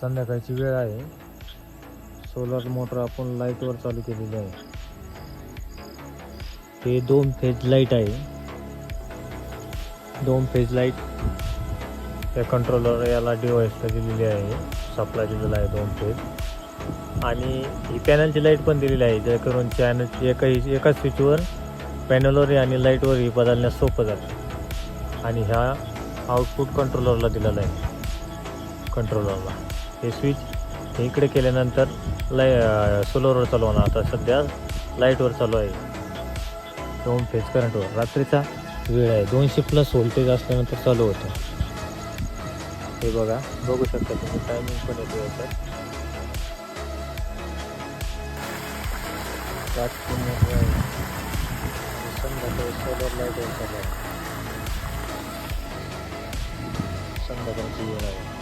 संध्याकाळची वेळ आहे. सोलर मोटर आपण लाईटवर चालू केलेली आहे. हे दोन फेज लाइट आहे. दोन फेज लाइट त्या कंट्रोलर याला डिवाइसला दिलेली आहे. सप्लाय दिलेला आहे दोन फेज आणि ही पॅनलची लाइट पण दिलेली आहे. जेणेकरून चॅनल एका एका स्विचवर पॅनलवर आणि लाईटवरही बदलण्यास सोपं जातं. आणि ह्या आउटपुट कंट्रोलरला दिलेला आहे. कंट्रोलरला हे स्विच इकडे केल्यानंतर लाई सोलरवर चालू होणार. आता सध्या लाईटवर चालू आहे. दोन फेज करंटवर रात्रीचा वेळ आहे. दोनशे प्लस व्होल्टेज असल्यानंतर चालू होतं. हे बघा. बघू शकता तुम्ही टायमिंग पण येतो याच्यात. आहे. संध्याकाळी सोलर लाईटवर चालू आहे. संध्याकाळची वेळ आहे.